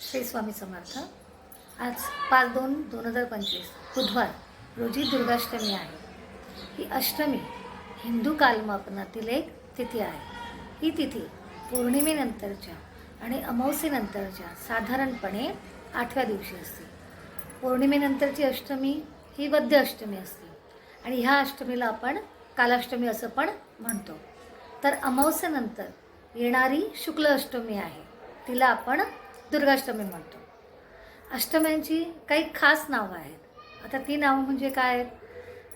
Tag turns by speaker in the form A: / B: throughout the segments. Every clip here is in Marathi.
A: श्री स्वामी समर्थ. आज पाच दोन दोन हजार पंचवीस बुधवार रोजी दुर्गाष्टमी आहे. ही अष्टमी हिंदू कालमापनातील एक तिथी आहे. ही तिथी पौर्णिमेनंतरच्या आणि अमावस्येनंतरच्या साधारणपणे आठव्या दिवशी असते. पौर्णिमेनंतरची अष्टमी ही वद्य अष्टमी असते आणि ह्या अष्टमीला आपण कालाष्टमी असं पण म्हणतो. तर अमावस्येनंतर येणारी शुक्ल अष्टमी आहे. तिला आपण दुर्गाष्टमी म्हणतो. अष्टम्यांची काही खास नावं आहेत. आता ती नावं म्हणजे काय? आहेत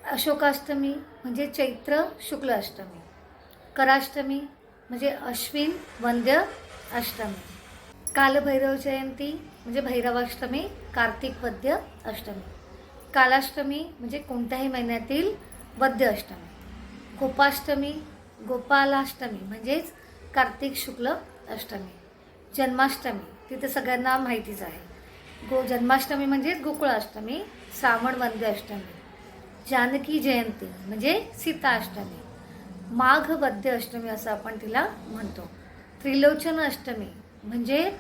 A: अशोकाष्टमी म्हणजे चैत्र शुक्ल अष्टमी कराष्टमी म्हणजे अश्विन वंद्य अष्टमी. कालभैरव जयंती म्हणजे भैरवाष्टमी कार्तिक वद्य अष्टमी. कालाष्टमी म्हणजे कोणत्याही महिन्यातील वद्य अष्टमी. गोपाष्टमी गोपालाष्टमी म्हणजेच कार्तिक शुक्ल अष्टमी. जन्माष्टमी तिथे सगळ्यांना माहितीच आहे. गो जन्माष्टमी म्हणजेच गोकुळाष्टमी श्रावण वंद्य अष्टमी जानकी जयंती म्हणजे सीताष्टमी माघ वद्य अष्टमी असं आपण तिला म्हणतो. त्रिलोचन अष्टमी म्हणजे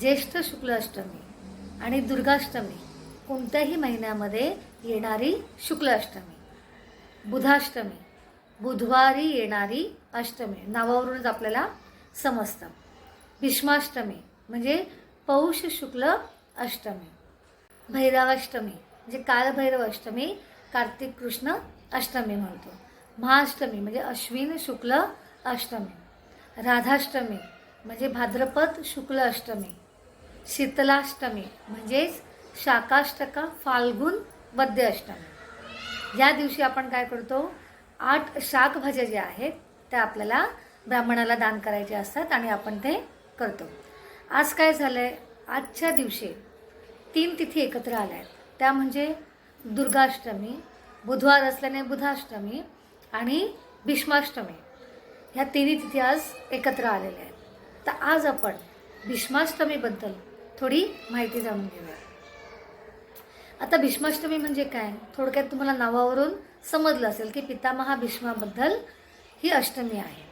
A: ज्येष्ठ शुक्ल अष्टमी आणि दुर्गाष्टमी कोणत्याही महिन्यामध्ये येणारी शुक्ल अष्टमी. बुधाष्टमी बुधवारी येणारी अष्टमी नावावरूनच आपल्याला समजतं. भीष्माष्टमी म्हणजे पौष शुक्ल अष्टमी भैरवाष्टमी म्हणजे कालभैरव अष्टमी कार्तिक कृष्ण अष्टमी म्हणतो. महाअष्टमी म्हणजे अश्विन शुक्ल अष्टमी. राधाष्टमी म्हणजे भाद्रपद शुक्ल अष्टमी. शीतलाष्टमी म्हणजेच शाकाष्टका फाल्गुन वद्य अष्टमी या दिवशी आपण काय करतो? आठ शाकभाज्या ज्या आहेत त्या आपल्याला ब्राह्मणाला दान करायचे असतात आणि आपण ते करतो. आज काय झालं आहे आजच्या दिवशी तीन तिथी एकत्र आल्या आहेत. त्या म्हणजे दुर्गाष्टमी बुधवार असल्याने बुधाष्टमी आणि भीष्माष्टमी. ह्या तिन्ही तिथी आज एकत्र आलेल्या आहेत. तर आज आपण भीष्माष्टमीबद्दल थोडी माहिती जाणून घेऊया. आता भीष्माष्टमी म्हणजे काय? थोडक्यात तुम्हाला नावावरून समजलं असेल की पितामहा भीष्माबद्दल ही अष्टमी आहे.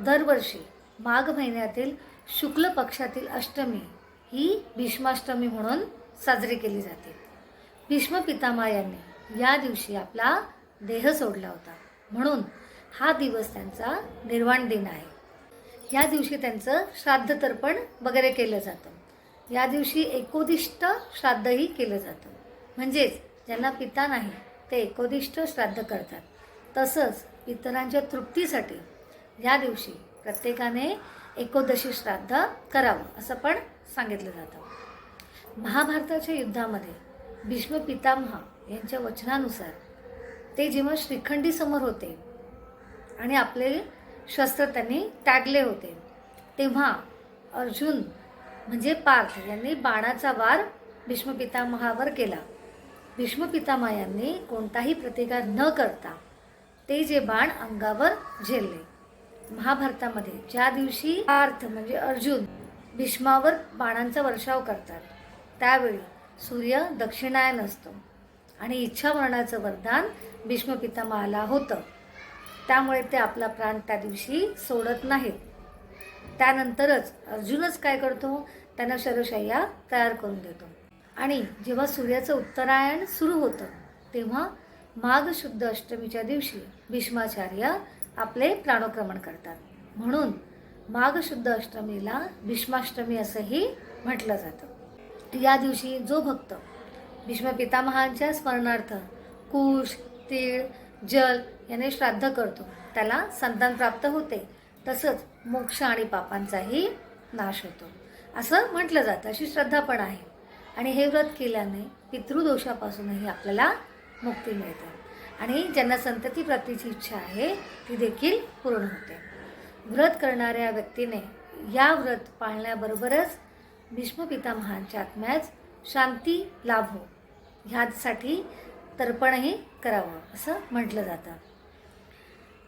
A: दरवर्षी माघ महिन्यातील शुक्ल पक्षातील अष्टमी ही भीष्माष्टमी म्हणून साजरी केली जाते. भीष्म पितामा यांनी या दिवशी आपला देह सोडला होता. म्हणून हा दिवस त्यांचा निर्वाण दिन आहे. या दिवशी त्यांचं श्राद्ध तर्पण वगैरे केलं जातं. या दिवशी एकोदिष्ट श्राद्धही केलं जातं. म्हणजेच ज्यांना पिता नाही ते एकोदिष्ट श्राद्ध करतात. तसंच इतरांच्या तृप्तीसाठी या दिवशी प्रत्येकाने एकोदशी श्राद्ध करावं असं पण सांगितलं जातं. महाभारताच्या युद्धामध्ये भीष्म पितामह यांच्या वचनानुसार ते जेव्हा श्रीखंडी समोर होते आणि आपले शस्त्र त्यांनी त्यागले होते तेव्हा अर्जुन म्हणजे पार्थ यांनी बाणाचा वार भीष्म पितामहावर केला. भीष्म पितामहा यांनी कोणताही प्रतिकार न करता ते जे बाण अंगावर झेलले. महाभारतामध्ये ज्या दिवशी अर्थ म्हणजे अर्जुन भीष्मावर बाणांचा वर्षाव करतात त्यावेळी सूर्य दक्षिणायन असतो आणि इच्छामरणाचं वरदान भीष्म पितामहाला होतं. त्यामुळे ते आपला प्राण त्या दिवशी सोडत नाहीत. त्यानंतरच अर्जुनच काय करतो? त्यांना शरशय्या तयार करून देतो. आणि जेव्हा सूर्याचं उत्तरायण सुरू होतं तेव्हा माघ शुद्ध अष्टमीच्या दिवशी भीष्माचार्य आपले प्राणोक्रमण करतात. म्हणून माघ शुद्ध अष्टमीला भीष्माष्टमी असंही म्हटलं जातं. या दिवशी जो भक्त भीष्म पितामहांच्या स्मरणार्थ कुश तीळ जल याने श्राद्ध करतो त्याला संतान प्राप्त होते तसंच मोक्ष आणि पापांचाही नाश होतो. असं म्हटलं जातं अशी श्रद्धा पण आहे. आणि हे व्रत केल्याने पितृदोषापासूनही आपल्याला मुक्ती मिळते. आणि ज्यांना संतती प्राप्तीची इच्छा आहे ती देखील पूर्ण होते. व्रत करणाऱ्या व्यक्तीने या व्रत पाळण्याबरोबरच भीष्म पितामहांच्या आत्म्यास शांती लाभो हो. ह्यासाठी तर्पणही करावं असं म्हटलं जातं.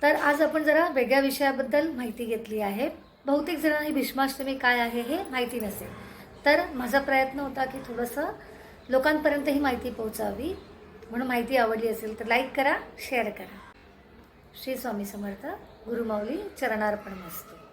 A: तर आज आपण जरा वेगळ्या विषयाबद्दल माहिती घेतली आहे. बहुतेक जणांना ही भीष्माष्टमी काय आहे हे माहिती नसेल. तर माझा प्रयत्न होता की थोडंसं लोकांपर्यंत ही माहिती पोहोचावी. म्हणून माहिती आवडली असेल तर लाईक करा शेअर करा. श्री स्वामी समर्थ गुरुमाऊली चरणार्पण मस्तू